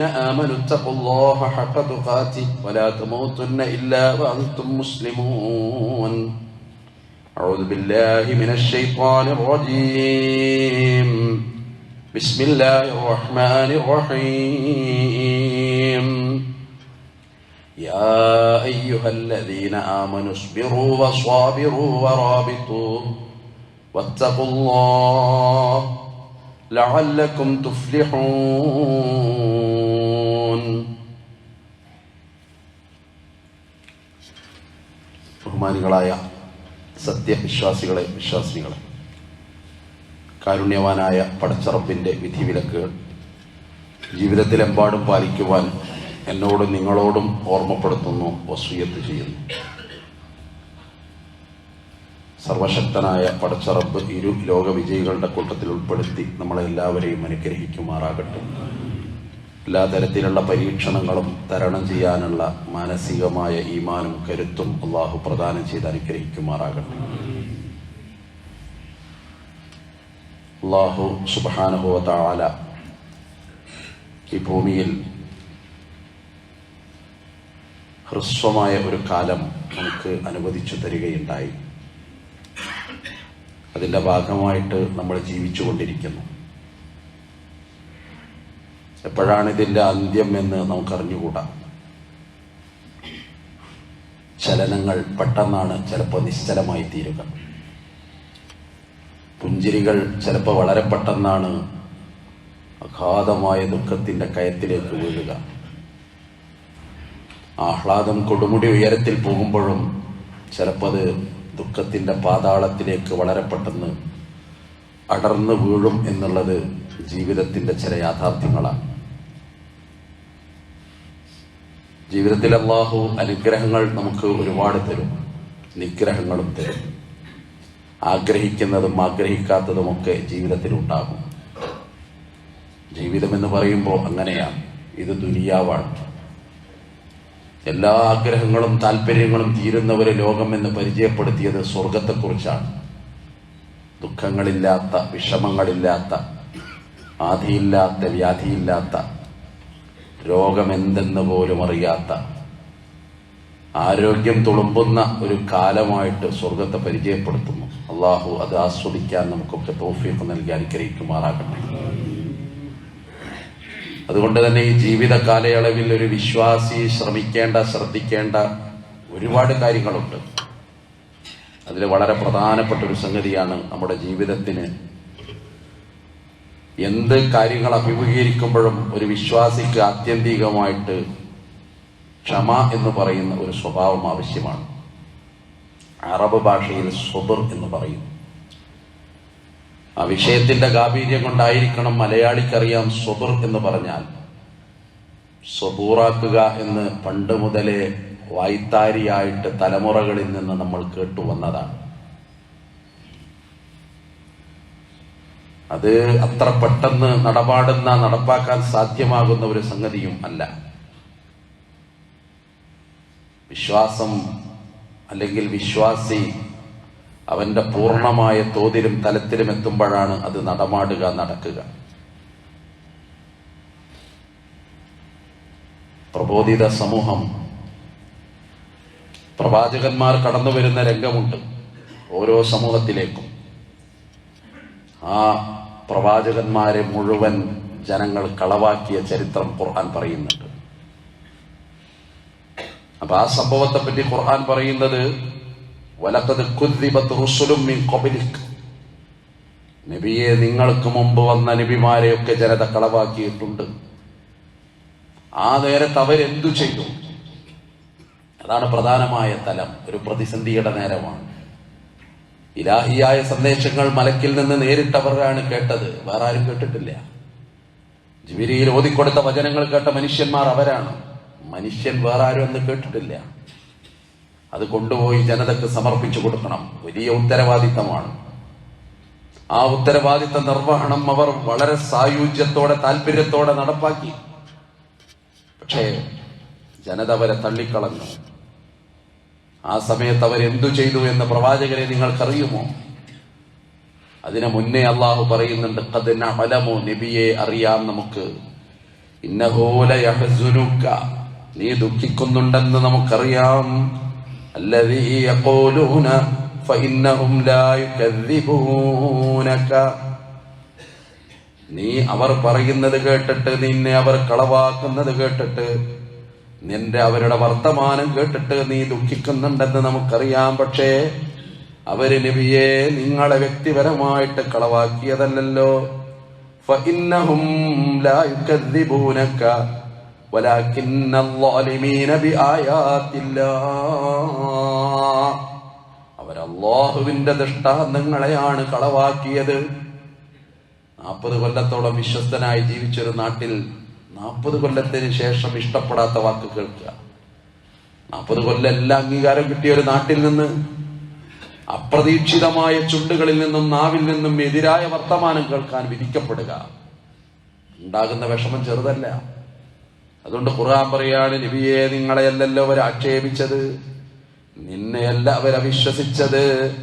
آمنوا اتقوا الله حق تقاته ولا تموتن إلا وأنتم مسلمون. أعوذ بالله من الشيطان الرجيم. بسم الله الرحمن الرحيم. يا أيها الذين آمنوا اصبروا وصابروا ورابطوا واتقوا الله لعلكم تفلحون. ബഹുമാനികളായ സത്യവിശ്വാസികളെ വിശ്വാസികളെ കാരുണ്യവാനായ പടച്ചറപ്പിന്റെ വിധിവിലക്കുകൾ ജീവിതത്തിലെമ്പാടും പാലിക്കുവാൻ എന്നോടും നിങ്ങളോടും ഓർമ്മപ്പെടുത്തുന്നു വസൂയത്ത് ചെയ്യുന്നു. സർവശക്തനായ പടച്ചറപ്പ് ഇരു ലോകവിജയികളുടെ കൂട്ടത്തിൽ ഉൾപ്പെടുത്തി നമ്മളെല്ലാവരെയും അനുഗ്രഹിക്കുമാറാകട്ടെ. എല്ലാ തരത്തിലുള്ള പരീക്ഷണങ്ങളും തരണം ചെയ്യാനുള്ള മാനസികമായ ഈമാനും കരുത്തും അള്ളാഹു പ്രദാനം ചെയ്ത് അനുഗ്രഹിക്കുമാറാകട്ടെ. അള്ളാഹു സുബാനുഭവത്താല ഈ ഭൂമിയിൽ ഹ്രസ്വമായ ഒരു കാലം നമുക്ക് അനുവദിച്ചു തരികയുണ്ടായി. അതിന്റെ ഭാഗമായിട്ട് നമ്മൾ ജീവിച്ചു കൊണ്ടിരിക്കുന്നു എപ്പോഴാണ് ഇതിന്റെ അന്ത്യം എന്ന് നമുക്കറിഞ്ഞുകൂടാ. ചലനങ്ങൾ പെട്ടെന്നാണ് ചിലപ്പോൾ നിശ്ചലമായി തീരുക. പുഞ്ചിരികൾ ചിലപ്പോൾ വളരെ പെട്ടെന്നാണ് അഗാധമായ ദുഃഖത്തിന്റെ കയത്തിലേക്ക് വീഴുക. ആഹ്ലാദം കൊടുമുടി ഉയരത്തിൽ പോകുമ്പോഴും ചിലപ്പോൾ അത് ദുഃഖത്തിന്റെ പാതാളത്തിലേക്ക് വളരെ പെട്ടെന്ന് അടർന്നു വീഴും എന്നുള്ളത് ജീവിതത്തിന്റെ ചില യാഥാർത്ഥ്യങ്ങളാണ്. ജീവിതത്തിൽ അള്ളാഹു അനുഗ്രഹങ്ങൾ നമുക്ക് ഒരുപാട് തരും. നിഗ്രഹങ്ങളും തരും. ആഗ്രഹിക്കുന്നതും ആഗ്രഹിക്കാത്തതും ഒക്കെ ജീവിതത്തിൽ ഉണ്ടാകും. ജീവിതം എന്ന് പറയുമ്പോൾ അങ്ങനെയാണ്. ഇത് ദുനിയാവാണ്. എല്ലാ ആഗ്രഹങ്ങളും താല്പര്യങ്ങളും തീരുന്നവരെ ലോകം എന്ന് പരിചയപ്പെടുത്തിയത് സ്വർഗത്തെക്കുറിച്ചാണ്. ദുഃഖങ്ങളില്ലാത്ത വിഷമങ്ങളില്ലാത്ത ആധിയില്ലാത്ത വ്യാധിയില്ലാത്ത രോഗമെന്തെന്ന് പോലും അറിയാത്ത ആരോഗ്യം തുളുമ്പുന്ന ഒരു കാലമായിട്ട് സ്വർഗത്തെ പരിചയപ്പെടുത്തുന്നു. അള്ളാഹു അത് ആസ്വദിക്കാൻ നമുക്കൊക്കെ തോഫിയൊക്കെ നൽകി അനുഗ്രഹിക്കുമാറാകട്ടെ. അതുകൊണ്ട് തന്നെ ഈ ജീവിത കാലയളവിൽ ഒരു വിശ്വാസി ശ്രമിക്കേണ്ട ശ്രദ്ധിക്കേണ്ട ഒരുപാട് കാര്യങ്ങളുണ്ട്. അതിൽ വളരെ പ്രധാനപ്പെട്ട ഒരു സംഗതിയാണ് നമ്മുടെ ജീവിതത്തിന് എന്ത് കാര്യങ്ങൾ അഭിമുഖീകരിക്കുമ്പോഴും ഒരു വിശ്വാസിക്ക് ആത്യന്തികമായിട്ട് ക്ഷമ എന്ന് പറയുന്ന ഒരു സ്വഭാവം ആവശ്യമാണ്. അറബ് ഭാഷയിൽ സ്വബർ എന്ന് പറയും. ആ വിഷയത്തിന്റെ ഗാഭീര്യം കൊണ്ടായിരിക്കണം മലയാളിക്കറിയാം സ്വബർ എന്ന് പറഞ്ഞാൽ. സ്വബൂറാക്കുക എന്ന് പണ്ട് മുതലേ വായ്ത്താരിയായിട്ട് തലമുറകളിൽ നിന്ന് നമ്മൾ കേട്ടു അത് അത്ര പെട്ടെന്ന് നടപാടുന്ന നടപ്പാക്കാൻ സാധ്യമാകുന്ന ഒരു സംഗതിയും അല്ല. വിശ്വാസം അല്ലെങ്കിൽ വിശ്വാസി അവന്റെ പൂർണമായ തോതിലും തലത്തിലും എത്തുമ്പോഴാണ് അത് നടമാടുക നടക്കുക. പ്രബോധിത സമൂഹം പ്രവാചകന്മാർ കടന്നു വരുന്ന രംഗമുണ്ട് ഓരോ സമൂഹത്തിലേക്കും. ആ പ്രവാചകന്മാരെ മുഴുവൻ ജനങ്ങൾ കളവാക്കിയ ചരിത്രം ഖുർആൻ പറയുന്നുണ്ട്. അപ്പൊ ആ സംഭവത്തെ പറ്റി ഖുർആൻ പറയുന്നത് വലത്തത് കുദ്ദിബത്ത് റുസുലും മിൻ കൊബിലിക് നബിയെ നിങ്ങൾക്ക് മുമ്പ് വന്ന നബിമാരെയൊക്കെ ജനത കളവാക്കിയിട്ടുണ്ട്. ആ നേരത്ത് അവരെന്തു ചെയ്തു? അതാണ് പ്രധാനമായ തലം ഒരു പ്രതിസന്ധിയുടെ നേരമാണ്. ഇലാഹിയായ സന്ദേശങ്ങൾ മലക്കിൽ നിന്ന് നേരിട്ടവരാണ് കേട്ടത്. വേറെ ആരും കേട്ടിട്ടില്ല. ജിബിരിയിൽ ഓതിക്കൊടുത്ത വചനങ്ങൾ കേട്ട മനുഷ്യന്മാർ അവരാണ്. മനുഷ്യൻ വേറെ ആരും എന്ന് കേട്ടിട്ടില്ല. അത് കൊണ്ടുപോയി ജനതക്ക് സമർപ്പിച്ചു കൊടുക്കണം. വലിയ ഉത്തരവാദിത്തമാണ്. ആ ഉത്തരവാദിത്ത നിർവഹണം അവർ വളരെ സായുജ്യത്തോടെ താല്പര്യത്തോടെ നടപ്പാക്കി. പക്ഷേ ജനത അവരെ തള്ളിക്കളഞ്ഞു. ആ സമയത്ത് അവരെന്തു ചെയ്തു എന്ന് പ്രവാചകരെ നിങ്ങൾക്കറിയുമോ? അതിനു മുന്നേ അള്ളാഹു പറയുന്നുണ്ട് അതിന് അമലമോ നബിയെ അറിയാം നമുക്ക്. നീ ദുഃഖിക്കുന്നുണ്ടെന്ന് നമുക്കറിയാം. നീ അവർ പറയുന്നത് കേട്ടിട്ട് നിന്നെ അവർ കളവാക്കുന്നത് കേട്ടിട്ട് നിന്റെ അവരുടെ വർത്തമാനം കേട്ടിട്ട് നീ ദുഃഖിക്കുന്നുണ്ടെന്ന് നമുക്കറിയാം. പക്ഷേ അവർ നബിയെ നിങ്ങളെ വ്യക്തിപരമായിട്ട് കളവാക്കിയതല്ലോ അവരല്ലാഹുവിന്റെ ദൃഷ്ടാന്തങ്ങളെയാണ് കളവാക്കിയത്. നാൽപ്പത് കൊല്ലത്തോളം വിശ്വസ്തനായി ജീവിച്ചൊരു നാട്ടിൽ നാൽപ്പത് കൊല്ലത്തിന് ശേഷം ഇഷ്ടപ്പെടാത്ത വാക്ക് കേൾക്കുക. നാൽപ്പത് കൊല്ലം എല്ലാ അംഗീകാരം കിട്ടിയ ഒരു നാട്ടിൽ നിന്ന് അപ്രതീക്ഷിതമായ ചുണ്ടുകളിൽ നിന്നും നാവിൽ നിന്നും എതിരായ വർത്തമാനം കേൾക്കാൻ വിധിക്കപ്പെടുക. ഉണ്ടാകുന്ന വിഷമം ചെറുതല്ല. അതുകൊണ്ട് ഖുർആൻ പറയാണ് നബിയെ നിങ്ങളെയല്ലല്ലോ അവർ ആക്ഷേപിച്ചത് നിന്നെയല്ല അവരവിശ്വസിച്ചത്.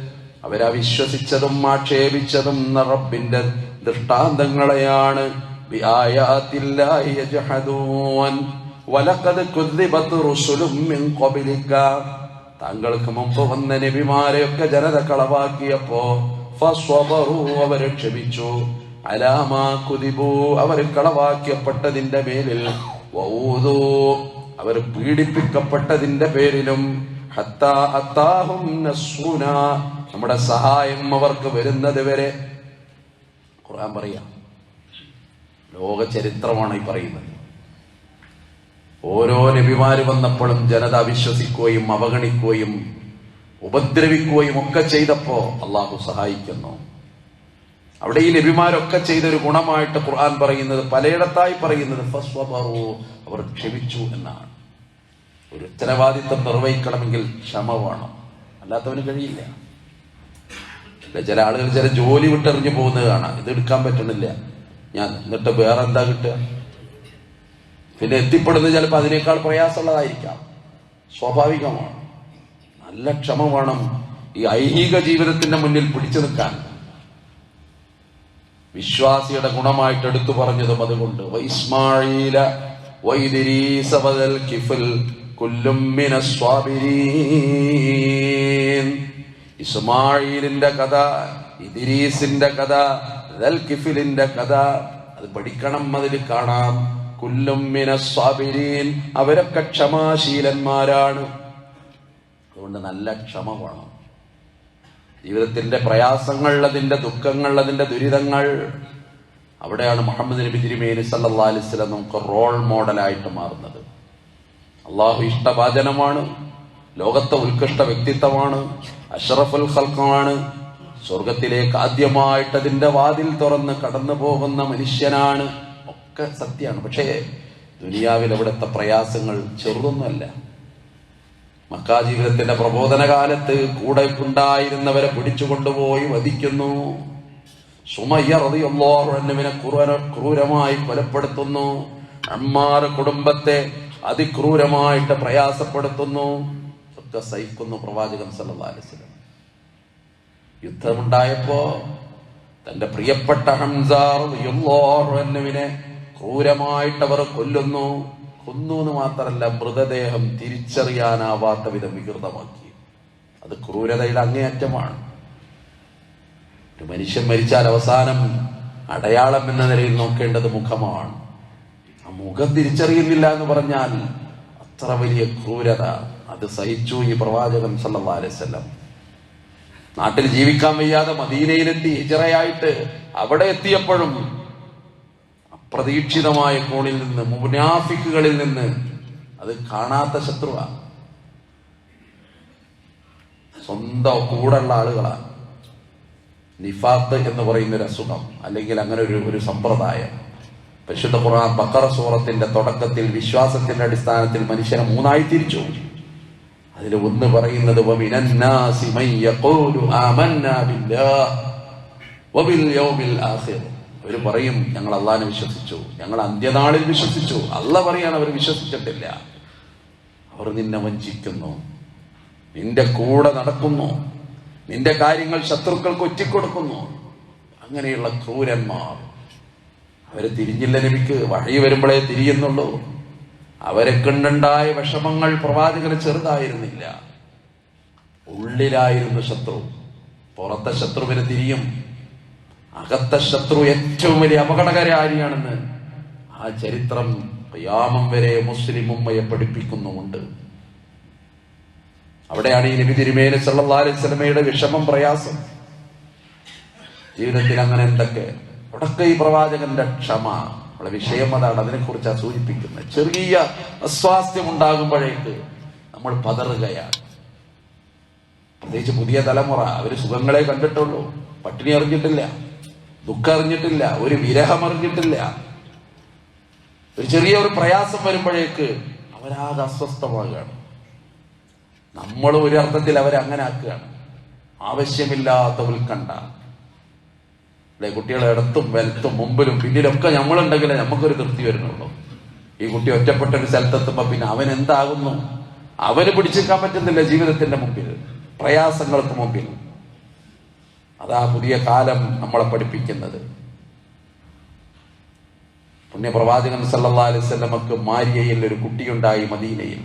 അവരവിശ്വസിച്ചതും ആക്ഷേപിച്ചതും റബ്ബിന്റെ ദൃഷ്ടാന്തങ്ങളെയാണ്. ബിആയാത്തില്ലാഹി യജ്ഹദൂൻ വലഖദ് كذبت റുസുലും മിൻ ഖബലിക താങ്കൾക്ക് മുമ്പ് വന്ന നബിമാരെയൊക്കെ ജനത കളവാക്കിയപ്പോ അവരെ ക്ഷമിച്ചു. അലാമാ കുതിബു അവർ കളവാക്കിയപ്പെട്ടതിന്റെ പേരിൽ അവർ പീഡിപ്പിക്കപ്പെട്ടതിന്റെ പേരിലും നമ്മുടെ സഹായം അവർക്ക് വരുന്നത് വരെ. ഖുർആൻ പറയാം. ലോക ചരിത്രമാണ് ഈ പറയുന്നത്. ഓരോ നബിമാര് വന്നപ്പോഴും ജനത വിശ്വസിക്കുകയും അവഗണിക്കുകയും ഉപദ്രവിക്കുകയും ഒക്കെ ചെയ്തപ്പോ അള്ളാഹു സഹായിക്കുന്നു. അവിടെ ഈ നബിമാരൊക്കെ ചെയ്തൊരു ഗുണമായിട്ട് ഖുർആൻ പറയുന്നത് പലയിടത്തായി പറയുന്നത് അവർ ക്ഷമിച്ചു എന്നാണ്. ഒരു ഉത്തരവാദിത്വം നിർവഹിക്കണമെങ്കിൽ ക്ഷമ വേണം. അല്ലാത്തവന് കഴിയില്ല. ചില ആളുകൾ ചില ജോലി വിട്ടെറിഞ്ഞു പോകുന്നത് കാണാം ഇത് എടുക്കാൻ പറ്റണില്ല. ഞാൻ എന്നിട്ട് വേറെ എന്താ കിട്ടുക? പിന്നെ എത്തിപ്പെടുന്നത് ചിലപ്പോൾ അതിനേക്കാൾ പ്രയാസമുള്ളതായിരിക്കാം. സ്വാഭാവികമാണ്. നല്ല ക്ഷമ വേണം ഈ ഐഹിക ജീവിതത്തിന്റെ മുന്നിൽ പിടിച്ചു നിൽക്കാൻ. വിശ്വാസിയുടെ ഗുണമായിട്ട് എടുത്തു പറഞ്ഞതും അതുകൊണ്ട്. സ്വാബിരീൻ. ഇസ്മായിലിന്റെ കഥ ഇദിരീസിന്റെ കഥ കിഫിലിന്റെ കഥ. അത് പഠിക്കണം അതിൽ കാണാം. കുല്ലും മിന സ്വാബിരീൻ അവരൊക്കെ ക്ഷമാശീലന്മാരാണ്. അതുകൊണ്ട് നല്ല ക്ഷമ വേണം. ജീവിതത്തിന്റെ പ്രയാസങ്ങൾ അതിന്റെ ദുഃഖങ്ങൾ അതിന്റെ ദുരിതങ്ങൾ. അവിടെയാണ് മുഹമ്മദ് നബി തിരുമേനി സല്ലാ അലിസ്ലം നമുക്ക് റോൾ മോഡലായിട്ട് മാറുന്നത്. അള്ളാഹു ഇഷ്ടവാചനമാണ്. ലോകത്തെ ഉത്കൃഷ്ട വ്യക്തിത്വമാണ്. അഷറഫുൽ ഖൽക്കമാണ് സ്വർഗത്തിലേക്ക് ആദ്യമായിട്ട് അതിന്റെ വാതിൽ തുറന്ന് കടന്നു പോകുന്ന മനുഷ്യനാണ്. ഒക്കെ സത്യമാണ്. പക്ഷേ ദുനിയാവിൽ അവിടുത്തെ പ്രയാസങ്ങൾ ചെറുതൊന്നുമല്ല. മക്കാ ജീവിതത്തിന്റെ പ്രബോധന കാലത്ത് കൂടെ ഉണ്ടായിരുന്നവരെ പിടിച്ചുകൊണ്ടുപോയി വധിക്കുന്നു. സുമയ്യ ക്രൂര ക്രൂരമായി കൊലപ്പെടുത്തുന്നു. അമ്മാർ കുടുംബത്തെ അതിക്രൂരമായിട്ട് പ്രയാസപ്പെടുത്തുന്നു. ഒക്കെ സഹിക്കുന്നു പ്രവാചകൻ സല്ലാസ്ലം യുദ്ധമുണ്ടായപ്പോ തന്റെ പ്രിയപ്പെട്ട ഹംസാർവിനെ ക്രൂരമായിട്ട് അവർ കൊല്ലുന്നു. കൊന്നു എന്ന് മാത്രമല്ല മൃതദേഹം തിരിച്ചറിയാനാവാത്ത വിധം വികൃതമാക്കി. അത് ക്രൂരതയുടെ അങ്ങേയറ്റമാണ്. ഒരു മനുഷ്യൻ മരിച്ചാൽ അവസാനം അടയാളം എന്ന നിലയിൽ നോക്കേണ്ടത് മുഖമാണ്. ആ മുഖം തിരിച്ചറിയുന്നില്ല എന്ന് പറഞ്ഞാൽ അത്ര വലിയ ക്രൂരത. അത് സഹിച്ചു ഈ പ്രവാചകൻ സല്ലല്ലാഹു അലൈഹി വസല്ലം. നാട്ടിൽ ജീവിക്കാൻ വയ്യാതെ മദീനയിലെത്തി ഹിജറയായിട്ട് അവിടെ എത്തിയപ്പോഴും അപ്രതീക്ഷിതമായ കോണിൽ നിന്ന് മുനാഫിക്കുകളിൽ നിന്ന് അത് കാണാത്ത ശത്രുവാണ് സ്വന്തം കൂടെയുള്ള ആളുകളാണ് നിഫാത്ത് എന്ന് പറയുന്ന ഒരു അസുഖം അല്ലെങ്കിൽ അങ്ങനെ ഒരു ഒരു സമ്പ്രദായം. പരിശുദ്ധ ഖുർആൻ ബക്കറ സൂറത്തിന്റെ തുടക്കത്തിൽ വിശ്വാസത്തിന്റെ അടിസ്ഥാനത്തിൽ മനുഷ്യനെ മൂന്നായി തിരിച്ചു. അതിൽ ഒന്ന് പറയുന്നത് അവർ പറയും ഞങ്ങൾ അള്ളാഹിനെ വിശ്വസിച്ചു. ഞങ്ങൾ അന്ത്യനാളിൽ വിശ്വസിച്ചു. അല്ല പറയാൻ അവർ വിശ്വസിച്ചിട്ടില്ല. അവർ നിന്നെ വഞ്ചിക്കുന്നു. നിന്റെ കൂടെ നടക്കുന്നു. നിന്റെ കാര്യങ്ങൾ ശത്രുക്കൾക്ക് ഒറ്റിക്കൊടുക്കുന്നു. അങ്ങനെയുള്ള ക്രൂരന്മാർ. അവരെ തിരിഞ്ഞില്ല നബിക്ക്. വഴി വരുമ്പോഴേ തിരിയുന്നുള്ളൂ. അവരെ കണ്ടുണ്ടായ വിഷമങ്ങൾ പ്രവാചകൻ ചെറുതായിരുന്നില്ല. ഉള്ളിലായിരുന്നു ശത്രു. പുറത്തെ ശത്രുവിന് തിരിയും. അകത്തെ ശത്രു ഏറ്റവും വലിയ അപകടകരാരിയാണെന്ന് ആ ചരിത്രം യാമം വരെ മുസ്ലിം ഉമ്മയെ പഠിപ്പിക്കുന്നുമുണ്ട്. അവിടെയാണ് ഈ നബി തിരുമേനി സല്ലാലി വസല്ലമയുടെ വിഷമം പ്രയാസം. ജീവിതത്തിൽ അങ്ങനെ എന്തൊക്കെ? ഈ പ്രവാചകന്റെ ക്ഷമ. നമ്മളെ വിഷയം അതാണ് അതിനെക്കുറിച്ചാണ് സൂചിപ്പിക്കുന്നത്. ചെറിയ അസ്വാസ്ഥ്യം ഉണ്ടാകുമ്പോഴേക്ക് നമ്മൾ പതറുകയാണ്. പ്രത്യേകിച്ച് പുതിയ തലമുറ അവർ സുഖങ്ങളെ കണ്ടിട്ടുള്ളൂ. പട്ടിണി അറിഞ്ഞിട്ടില്ല ദുഃഖം അറിഞ്ഞിട്ടില്ല ഒരു വിരഹം അറിഞ്ഞിട്ടില്ല. ഒരു ചെറിയ ഒരു പ്രയാസം വരുമ്പോഴേക്ക് അവരാകെ അസ്വസ്ഥമാകുകയാണ്. നമ്മൾ ഒരു അർത്ഥത്തിൽ അവരെ അങ്ങനെ ആക്കുകയാണ്. ആവശ്യമില്ലാത്ത ഉത്കണ്ഠ അല്ലെ? കുട്ടികളെ ഇടത്തും വലത്തും മുമ്പിലും പിന്നിലൊക്കെ നമ്മളുണ്ടെങ്കിലേ നമുക്കൊരു തൃപ്തി വരുന്നുള്ളൂ. ഈ കുട്ടി ഒറ്റപ്പെട്ട ഒരു സ്ഥലത്തെത്തുമ്പോ പിന്നെ അവൻ എന്താകുന്നു? അവന് പിടിച്ചെടുക്കാൻ പറ്റുന്നില്ല ജീവിതത്തിന്റെ മുമ്പിൽ. പ്രയാസങ്ങൾക്ക് മുമ്പിൽ. അതാ പുതിയ കാലം നമ്മളെ പഠിപ്പിക്കുന്നത്. പുണ്യപ്രവാചകൻ സല്ലാ അലൈഹി വസല്ലമക്ക് മാരിയയിൽ ഒരു കുട്ടിയുണ്ടായി മദീനയിൽ.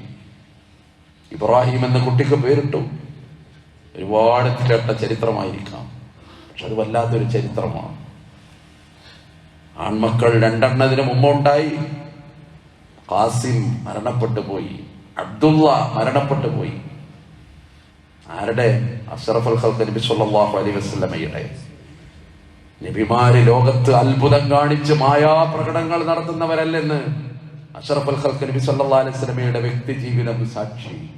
ഇബ്രാഹിം എന്ന കുട്ടിക്ക് പേരിട്ടു. ഒരുപാട് കേട്ട ചരിത്രമായിരിക്കാം. പക്ഷെ അത് വല്ലാത്തൊരു ചരിത്രമാണ്. ആൺമക്കൾ രണ്ടെണ്ണതിന് മുമ്പുണ്ടായി. ഖാസിം മരണപ്പെട്ടു പോയി. അബ്ദുള്ള മരണപ്പെട്ടു പോയി. ആരുടെ? അഷറഫ് ഖൽക്ക് നബി സല്ലല്ലാഹു അലൈഹി വസല്ലമയുടെ. നബിമാര് ലോകത്ത് അത്ഭുതം കാണിച്ച് മായാ പ്രകടനങ്ങൾ നടത്തുന്നവരല്ലെന്ന് അഷറഫ് ഖൽക്ക് നബി സല്ലല്ലാഹു അലൈഹി വസല്ലമയുടെ വ്യക്തി ജീവിതം സാക്ഷി.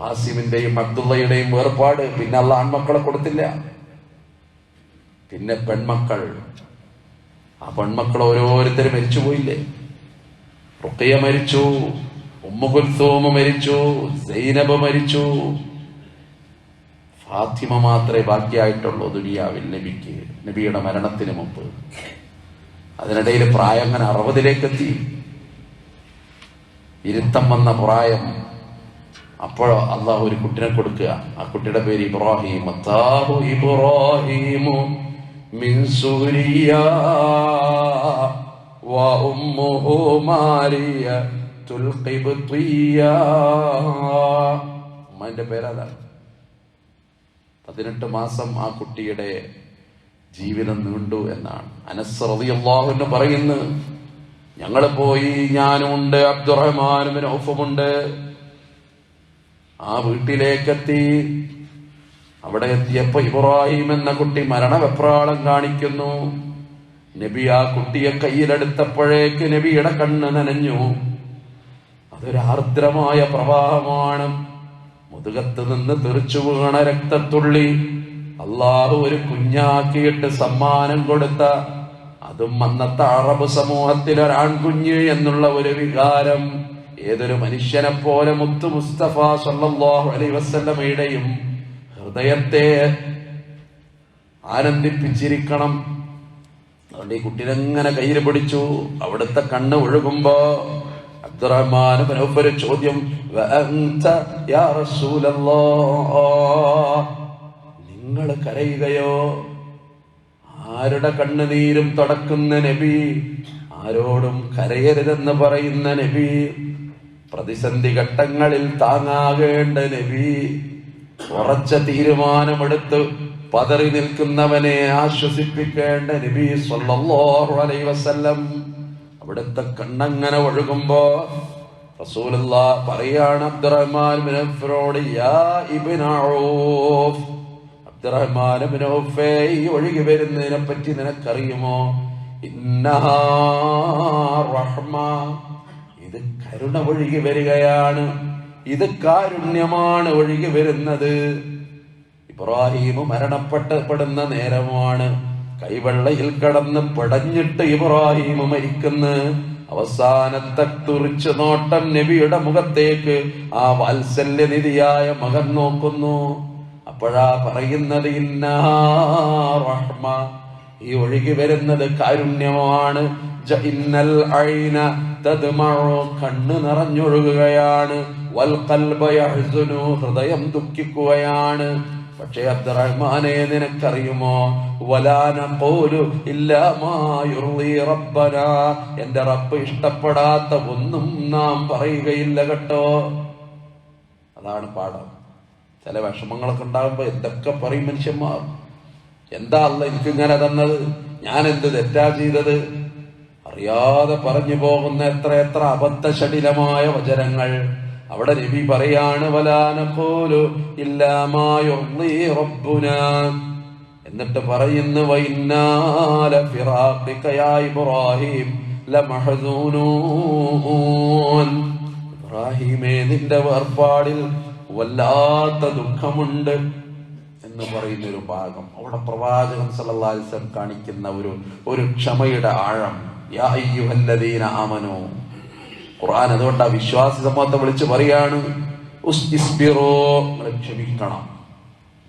ഖാസിമിന്റെയും അബ്ദുള്ളയുടെയും വേർപാട് പിന്നെ അള്ള ആൺമക്കളെ കൊടുത്തില്ല. പിന്നെ പെൺമക്കൾ. ആ പെൺമക്കൾ ഓരോരുത്തരും മരിച്ചു പോയില്ലേ? റുഖിയ മരിച്ചു ഉമ്മുകുൽസോമ മരിച്ചു സൈനബ മരിച്ചു. ഫാത്തിമ മാത്രമേ ബാക്കിയായിട്ടുള്ളൂ ദുനിയാവിൽ നബിക്ക് നബിയുടെ മരണത്തിന് മുമ്പ്. അതിനിടയിൽ പ്രായം അങ്ങനെ അറുപതിലേക്ക് എത്തി. ഇരുത്തം വന്ന പ്രായം അപ്പോൾ അള്ളാഹു ഒരു കുട്ടിനെ കൊടുക്കുക. ആ കുട്ടിയുടെ പേര് ഇബ്രാഹിം. അത്താഹു ഇബ്രാഹിമു മിൻ ഉമ്മുഹു മാരിയ തുൽഖിബ്തിയ ഉമ്മാന്റെ പേരതാണ് പതിനെട്ട് മാസം ആ കുട്ടിയുടെ ജീവിതം നീണ്ടു എന്നാണ്. അനസ് റളിയല്ലാഹു എന്ന് പറയുന്നു ഞങ്ങൾ പോയി ഞാനുമുണ്ട് അബ്ദുറഹ്മാനും ഔഫുമുണ്ട്. ആ വീട്ടിലേക്കെത്തി. അവിടെ എത്തിയപ്പോ ഇബ്രാഹിം എന്ന കുട്ടി മരണവെപ്രാളം കാണിക്കുന്നു. നബി ആ കുട്ടിയെ കയ്യിലെടുത്തപ്പോഴേക്ക് നബിയുടെ കണ്ണ് നനഞ്ഞു. അതൊരു ആർദ്രമായ പ്രവാഹമാണ്. മുതുകത്ത് നിന്ന് തെറിച്ചു വീണ രക്തത്തുള്ളി അള്ളാഹു ഒരു കുഞ്ഞാക്കിയിട്ട് സമ്മാനം കൊടുത്ത. അതും അന്നത്തെ അറബ് സമൂഹത്തിൽ ഒരാൺകുഞ്ഞ് എന്നുള്ള ഒരു വികാരം. ഏതൊരു മനുഷ്യനെ പോലെ മുത്തു മുസ്തഫ സല്ലല്ലാഹു അലൈഹി വസല്ലമയുടെയും ഹൃദയത്തെ ആനന്ദിപ്പിച്ചിരിക്കണം. അതുകൊണ്ട് ഈ കുട്ടിനെങ്ങനെ കയ്യിൽ പിടിച്ചു? അവിടുത്തെ കണ്ണ് ഒഴുകുമ്പോ അബ്ദുറഹ്മാൻ ചോദ്യം? നിങ്ങൾ കരയുകയോ? ആരുടെ കണ്ണുനീരും തുടക്കുന്ന നബി? ആരോടും കരയരുതെന്ന് പറയുന്ന നബി? പ്രതിസന്ധി ഘട്ടങ്ങളിൽ താങ്ങാകേണ്ട നബി ഉറച്ച തീരുമാനമെടുത്ത് പതറി നിൽക്കുന്നവനെ ആശ്വസിപ്പിക്കേണ്ട നബി അലൈഹി വസല്ലം അവിടുത്തെ കണ്ണങ്ങനെ ഒഴുകുമ്പോ റസൂലുള്ള പറയാണ് അബ്ദുറഹ്മാൻ യാ അബ്ദുറഹ്മാൻ ഒഴുകി വരുന്നതിനെ പറ്റി നിനക്കറിയുമോ? ഇന്നഹ റഹ്മ കരുണ ഒഴുകി വരികയാണ്. ഇത് കാരുണ്യമാണ് ഒഴുകി വരുന്നത്. ഇബ്രാഹിം മരണപ്പെട്ടപ്പെടുന്ന നേരമാണ്. കൈവെള്ളയിൽ കടന്ന് പടഞ്ഞിട്ട് ഇബ്രാഹിം മരിക്കുന്ന. അവസാനത്തെ തുറിച്ചു നോട്ടം നബിയുടെ മുഖത്തേക്ക് ആ വാത്സല്യനിധിയായ മകൻ നോക്കുന്നു. അപ്പോഴാ പറയുന്നത് ഇന്നാ ഈ ഒഴുകി വരുന്നത് കാരുണ്യമാണ്. ഇന്നൽ തദ്മഉ കണ്ണ് നിറഞ്ഞൊഴുകുകയാണ്. വൽ ഹൃദയം ദുഃഖിക്കുകയാണ്. പക്ഷേ അബ്ദുറഹ്മാനെ നിനക്കറിയുമോ? വലാന പോലു റബ്ബന. എന്റെ റബ്ബ് ഇഷ്ടപ്പെടാത്ത ഒന്നും നാം പറയുകയില്ല കേട്ടോ. അതാണ് പാഠം. ചില വിഷമങ്ങളൊക്കെ ഉണ്ടാകുമ്പോ എന്തൊക്കെ പറയും മനുഷ്യന്മാർ? എന്താ അല്ല എനിക്ക് ഇങ്ങനെ തന്നത്? ഞാൻ എന്ത് തെറ്റാ ചെയ്തത്? അറിയാതെ പറഞ്ഞു പോകുന്ന എത്ര എത്ര അബദ്ധശടിലമായ വചനങ്ങൾ. അവിടെ നബി പറയാണ് വലാന പോലു റബ്ബുന. എന്നിട്ട് പറയുന്നു വൈന്നാല ഇബ്രാഹിം ഇബ്രാഹിമേ നിന്റെ വേർപാടിൽ വല്ലാത്ത ദുഃഖമുണ്ട്. എന്ന് പറയുന്ന ഒരു ഭാഗം. അവിടെ പ്രവാചകൻ സല്ലാസ്ലം കാണിക്കുന്ന ഒരു ഒരു ക്ഷമയുടെ ആഴം. ആമനോ. ഖുർആൻ അതുകൊണ്ട് ആ വിശ്വാസി സമൂഹത്തെ വിളിച്ച് പറയാണ് ക്ഷമിക്കണം.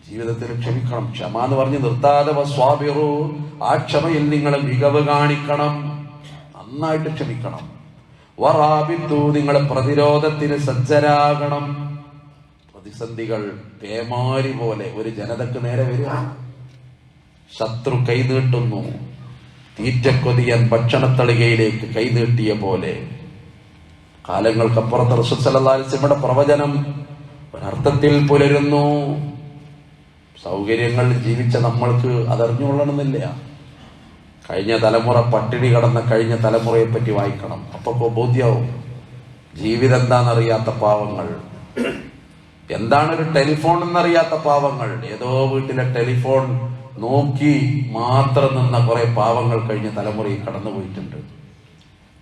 ജീവിതത്തിൽ ക്ഷമിക്കണം. ക്ഷമ എന്ന് പറഞ്ഞ് നിർത്താതെ സ്വാബിറു ആ ക്ഷമയിൽ നിങ്ങൾ മികവ് കാണിക്കണം. നന്നായിട്ട് ക്ഷമിക്കണം. വറാബിത്തു നിങ്ങൾ പ്രതിരോധത്തിന് സജ്ജരാകണം. പ്രതിസന്ധികൾ പേമാരി പോലെ ഒരു ജനതക്ക് നേരെ വരിക. ശത്രു കൈനീട്ടുന്നു തീറ്റക്കൊതിയൻ ഭക്ഷണത്തളികയിലേക്ക് കൈനീട്ടിയ പോലെ. കാലങ്ങൾക്കപ്പുറത്ത് റസുസലയുടെ പ്രവചനം ഒരർത്ഥത്തിൽ പുലരുന്നു. സൗകര്യങ്ങൾ ജീവിച്ച നമ്മൾക്ക് അതറിഞ്ഞുകൊള്ളണമെന്നില്ല. കഴിഞ്ഞ തലമുറ പട്ടിണി കടന്ന കഴിഞ്ഞ തലമുറയെ പറ്റി വായിക്കണം. അപ്പൊ ബോധ്യാവും. ജീവിതം എന്താണെന്നറിയാത്ത പാവങ്ങൾ. എന്താണ് ഒരു ടെലിഫോൺ എന്നറിയാത്ത പാവങ്ങൾ? ഏതോ വീട്ടിലെ ടെലിഫോൺ നോക്കി മാത്രം നിന്ന കുറെ പാവങ്ങൾ കഴിഞ്ഞ തലമുറയിൽ കടന്നുപോയിട്ടുണ്ട്.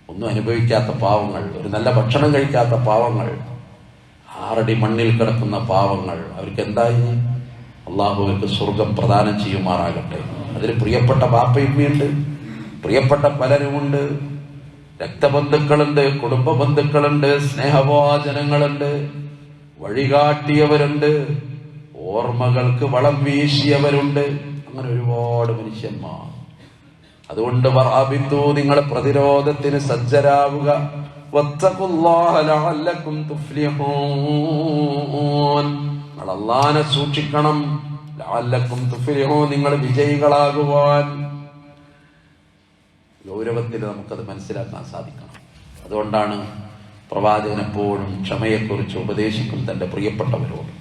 ഒന്നും അനുഭവിക്കാത്ത പാവങ്ങൾ ഒരു നല്ല ഭക്ഷണം കഴിക്കാത്ത പാവങ്ങൾ ആറടി മണ്ണിൽ കിടക്കുന്ന പാവങ്ങൾ അവർക്ക് എന്തായി? അള്ളാഹു അവർക്ക് സ്വർഗം പ്രദാനം ചെയ്യുമാറാകട്ടെ. അതിൽ പ്രിയപ്പെട്ട ബാപ്പയമ്മയുണ്ട് പ്രിയപ്പെട്ട പലരുമുണ്ട്. രക്തബന്ധുക്കളുണ്ട് കുടുംബ ബന്ധുക്കളുണ്ട് സ്നേഹവാചനങ്ങളുണ്ട്. വഴികാട്ടിയവരുണ്ട്. ഓർമ്മകൾക്ക് വളം വീശിയവരുണ്ട്. അങ്ങനെ ഒരുപാട് മനുഷ്യന്മാർ. അതുകൊണ്ട് വറാബിന്ദു നിങ്ങൾ പ്രതിരോധത്തിന് സജ്ജരാവുക ും. അള്ളാനെ സൂക്ഷിക്കണം. നിങ്ങൾ വിജയികളാകുവാൻ. ഗൗരവത്തിൽ നമുക്കത് മനസ്സിലാക്കാൻ സാധിക്കണം. അതുകൊണ്ടാണ് പ്രവാചകൻ എപ്പോഴും ക്ഷമയെക്കുറിച്ച് ഉപദേശിക്കും തന്റെ പ്രിയപ്പെട്ടവരോട്.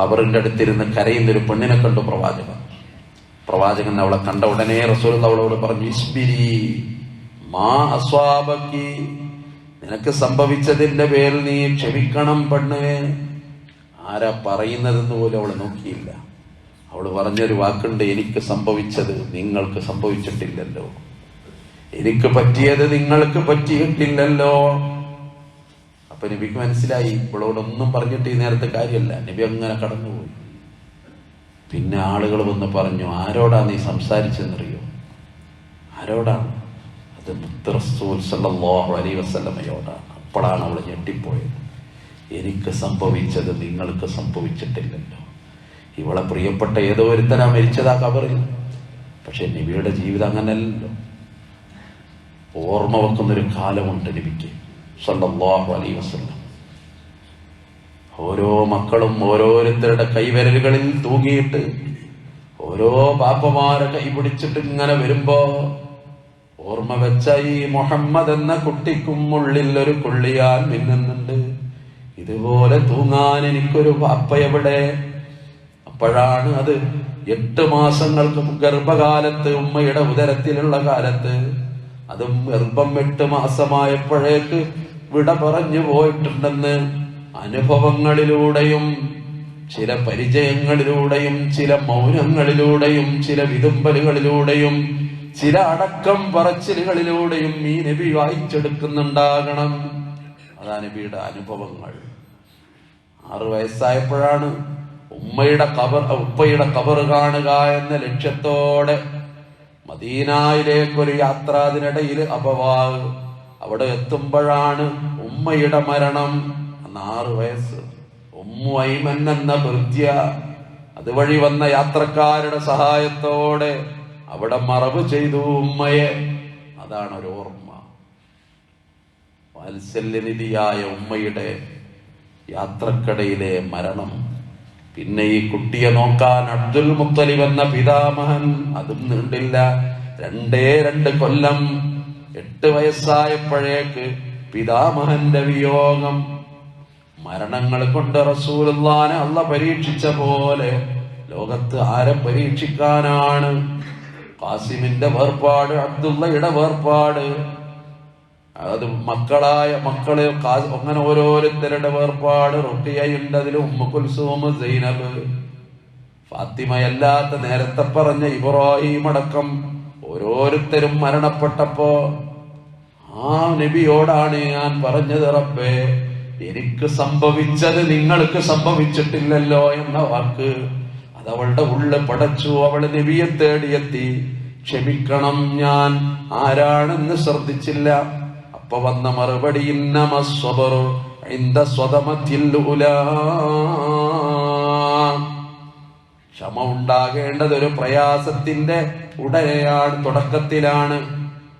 ഖബറിന്റെ അടുത്തിരുന്ന് കരയുന്നൊരു പെണ്ണിനെ കണ്ടു പ്രവാചകൻ. പ്രവാചകൻ അവളെ കണ്ട ഉടനെ റസൂൽ അവളോട് പറഞ്ഞു ഇസ്ബിരി മാ അസ്വാബക്കി. നിനക്ക് സംഭവിച്ചതിന്റെ പേരിൽ നീ ക്ഷമിക്കണം പെണ്ണ്. ആരാ പറയുന്നതെന്ന് പോലും അവൾ നോക്കിയില്ല. അവൾ പറഞ്ഞൊരു വാക്കുണ്ട് എനിക്ക് സംഭവിച്ചത് നിങ്ങൾക്ക് സംഭവിച്ചിട്ടില്ലല്ലോ. എനിക്ക് പറ്റിയത് നിങ്ങൾക്ക് പറ്റിയിട്ടില്ലല്ലോ. അപ്പൊ നബിക്ക് മനസ്സിലായി ഇവളോടൊന്നും പറഞ്ഞിട്ട് ഈ നേരത്തെ കാര്യമല്ല. നബി അങ്ങനെ കടന്നുപോയി. പിന്നെ ആളുകൾ വന്ന് പറഞ്ഞു ആരോടാ നീ സംസാരിച്ചെന്നറിയോ? ആരോടാണ്? അത് മുത്തറസൂൽ അലൈ വസ്ലമയോടാണ് അപ്പോഴാണ് അവൾ ഞെട്ടിപ്പോയത്. എനിക്ക് സംഭവിച്ചത് നിങ്ങൾക്ക് സംഭവിച്ചിട്ടില്ലല്ലോ. ഇവളെ പ്രിയപ്പെട്ട ഏതോ ഒരുത്തനാ മരിച്ചതാ കബറിൽ പക്ഷെ നബിയുടെ ജീവിതം അങ്ങനെയല്ലല്ലോ. ഓർമ്മ വെക്കുന്നൊരു കാലമുണ്ട് നബിക്ക്. സല്ലല്ലാഹു അലൈഹി വസല്ലം. ഓരോ മക്കളും ഓരോരുത്തരുടെ കൈവിരലുകളിൽ തൂങ്ങിയിട്ട് ഓരോ പാപ്പമാരെ കൈപിടിച്ചിട്ട് ഇങ്ങനെ വരുമ്പോ ഓർമ്മ വെച്ച ഈ മുഹമ്മദ് എന്ന കുട്ടിക്കും ഉള്ളിൽ ഒരു കൊള്ളിയാൽ മിന്നുന്നുണ്ട്. ഇതുപോലെ തൂങ്ങാൻ എനിക്കൊരു പാപ്പ എവിടെ? അപ്പോഴാണ് അത് എട്ട് മാസങ്ങൾക്ക് ഗർഭകാലത്ത് ഉമ്മയുടെ ഉദരത്തിലുള്ള കാലത്ത് അതും ഗർഭം എട്ട് മാസമായപ്പോഴേക്ക് വിട പറഞ്ഞു പോയിട്ടുണ്ടെന്ന് അനുഭവങ്ങളിലൂടെയും ചില പരിചയങ്ങളിലൂടെയും ചില മൗനങ്ങളിലൂടെയും ചില വിതുമ്പലുകളിലൂടെയും ചില അടക്കം പറച്ചിലുകളിലൂടെയും ഈ നബി വായിച്ചെടുക്കുന്നുണ്ടാകണം. അതാ നബിയുടെ അനുഭവങ്ങൾ. ആറു വയസ്സായപ്പോഴാണ് ഉമ്മയുടെ കബർ ഉപ്പയുടെ കബർ കാണുക എന്ന ലക്ഷ്യത്തോടെ മദീനായിലേക്കൊരു യാത്ര അതിനിടയിൽ അപവാവ് അവിടെ എത്തുമ്പോഴാണ് ഉമ്മയുടെ മരണം. അന്ന് ആറ് വയസ്സ്. ഉമ്മു ഐമൻ എന്ന ഭൃത്യ അതുവഴി വന്ന യാത്രക്കാരുടെ സഹായത്തോടെ അവിടെ മറവ് ചെയ്തു ഉമ്മയെ. അതാണ് ഒരു ഓർമ്മ. വാത്സല്യനിധിയായ ഉമ്മയുടെ യാത്രക്കടയിലെ മരണം. പിന്നെ ഈ കുട്ടിയെ നോക്കാൻ അബ്ദുൽ മുത്തലിബ് എന്ന പിതാമഹൻ അതും നീണ്ടില്ല. രണ്ടേ രണ്ട് കൊല്ലം എട്ട് വയസ്സായപ്പോഴേക്ക് പിതാമഹന്റെ വിയോഗം മരണങ്ങൾ കൊണ്ട് റസൂലുല്ലാനെ അല്ല പരീക്ഷിച്ച പോലെ ലോകത്ത് ആരെ പരീക്ഷിക്കാനാണ്? കാസിമിന്റെ വേർപാട് അബ്ദുള്ളയുടെ വേർപാട് അത് മക്കളായ മക്കൾ അങ്ങനെ ഓരോരുത്തരുടെ വേർപാട് റുക്കിയുണ്ട് അതിൽ ഉമ്മക്കുൽസൂമ് കുൽസൂം സൈനബ് ഫാത്തിമയല്ലാത്ത നേരത്തെ പറഞ്ഞ ഇബ്രാഹിം അടക്കം ഓരോരുത്തരും മരണപ്പെട്ടപ്പോ ആ നബിയോടാണ് ഞാൻ പറഞ്ഞത് റബ്ബേ എനിക്ക് സംഭവിച്ചത് നിങ്ങൾക്ക് സംഭവിച്ചിട്ടില്ലല്ലോ എന്ന വാക്ക് അതവളുടെ ഉള്ളിൽ പടച്ചു അവൾ നബിയെ തേടിയെത്തി. ക്ഷമിക്കണം ഞാൻ ആരാണെന്ന് ശ്രദ്ധിച്ചില്ല. അപ്പൊ വന്ന മറുപടി ക്ഷമ ഉണ്ടാകേണ്ടത് ഒരു പ്രയാസത്തിന്റെ ഉടനെയാണ് തുടക്കത്തിലാണ്.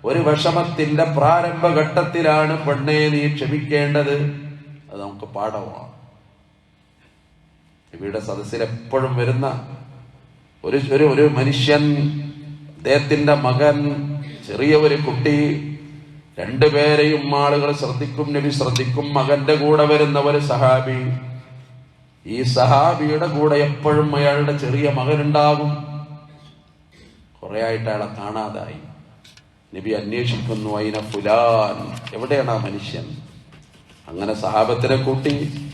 ഒരു വിഷമത്തിന്റെ പ്രാരംഭഘട്ടത്തിലാണ് പെണ്ണെ നീ ക്ഷമിക്കേണ്ടത്. അത് നമുക്ക് പാഠമാണ് ഇവിടെ സദസ്സിൽ എപ്പോഴും വരുന്ന ഒരു ഒരു മനുഷ്യൻ അദ്ദേഹത്തിന്റെ മകൻ ചെറിയ ഒരു കുട്ടി രണ്ടുപേരെയും ആളുകൾ ശ്രദ്ധിക്കും നബി ശ്രദ്ധിക്കും. മകന്റെ കൂടെ വരുന്ന ഒരു സഹാബി. ഈ സഹാബിയുടെ കൂടെ എപ്പോഴും അയാളുടെ ചെറിയ മകനുണ്ടാകും. കുറെ ആയിട്ട് അയാളെ കാണാതായി. നബി അന്വേഷിക്കുന്നു അയിന പുലാൻ എവിടെയാണ് ആ മനുഷ്യൻ? അങ്ങനെ സഹാബത്തിനെ കൂട്ടി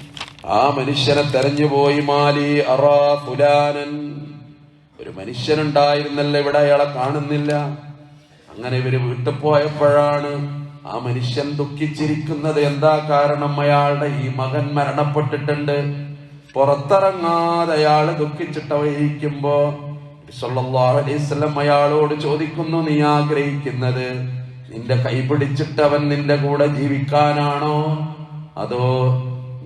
ആ മനുഷ്യനെ തെരഞ്ഞുപോയി മാലി അറാ പുലാനൻ ഒരു മനുഷ്യനുണ്ടായിരുന്നല്ലോ ഇവിടെ അയാളെ കാണുന്നില്ല. അങ്ങനെ ഇവർ വീട്ടിൽ പോയപ്പോഴാണ് ആ മനുഷ്യൻ ദുഃഖിച്ചിരിക്കുന്നത്. എന്താ കാരണം? അയാളുടെ ഈ മകൻ മരണപ്പെട്ടിട്ടുണ്ട്. പുറത്തിറങ്ങാതെ അയാൾ ദുഃഖിച്ചിട്ടവയിരിക്കുമ്പോ അലൈസ്ലം അയാളോട് ചോദിക്കുന്നു നീ ആഗ്രഹിക്കുന്നത് നിന്റെ കൈ പിടിച്ചിട്ട് അവൻ നിന്റെ കൂടെ ജീവിക്കാനാണോ? അതോ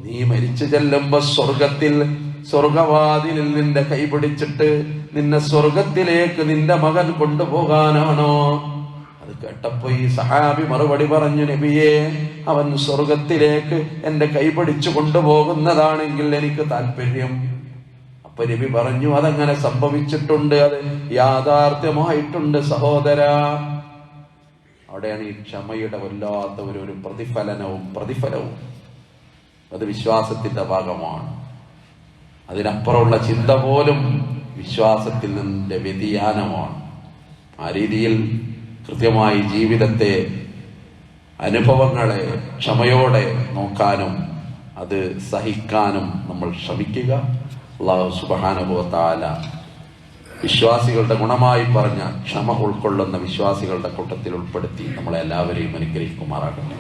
നീ മരിച്ചു ചെല്ലുമ്പോ സ്വർഗത്തിൽ സ്വർഗവാതിലിൽ നിന്റെ കൈ പിടിച്ചിട്ട് നിന്നെ സ്വർഗത്തിലേക്ക് നിന്റെ മകൻ കൊണ്ടുപോകാനാണോ? കേട്ടപ്പോ ഈ സഹാബി മറുപടി പറഞ്ഞു നബിയെ അവൻ സ്വർഗത്തിലേക്ക് എന്റെ കൈ പിടിച്ചു കൊണ്ടുപോകുന്നതാണെങ്കിൽ എനിക്ക് താല്പര്യം അപ്പൊ നബി പറഞ്ഞു അതങ്ങനെ സംഭവിച്ചിട്ടുണ്ട് അത് യാഥാർത്ഥ്യമായിട്ടുണ്ട് സഹോദര. അവിടെയാണ് ഈ ക്ഷമയുടെ വല്ലാത്ത ഒരു ഒരു പ്രതിഫലനവും പ്രതിഫലവും. അത് വിശ്വാസത്തിന്റെ ഭാഗമാണ്. അതിനപ്പുറമുള്ള ചിന്ത പോലും വിശ്വാസത്തിൽ നിന്റെ വ്യതിയാനമാണ്. ആ രീതിയിൽ കൃത്യമായി ജീവിതത്തെ അനുഭവങ്ങളെ ക്ഷമയോടെ നോക്കാനും അത് സഹിക്കാനും നമ്മൾ ശ്രമിക്കുക. അള്ളാഹു സുബാനുഭവത്താല വിശ്വാസികളുടെ ഗുണമായി പറഞ്ഞ ക്ഷമ ഉൾക്കൊള്ളുന്ന വിശ്വാസികളുടെ കൂട്ടത്തിൽ ഉൾപ്പെടുത്തി നമ്മളെ എല്ലാവരെയും അനുഗ്രഹിക്കുമാറാകട്ടെ.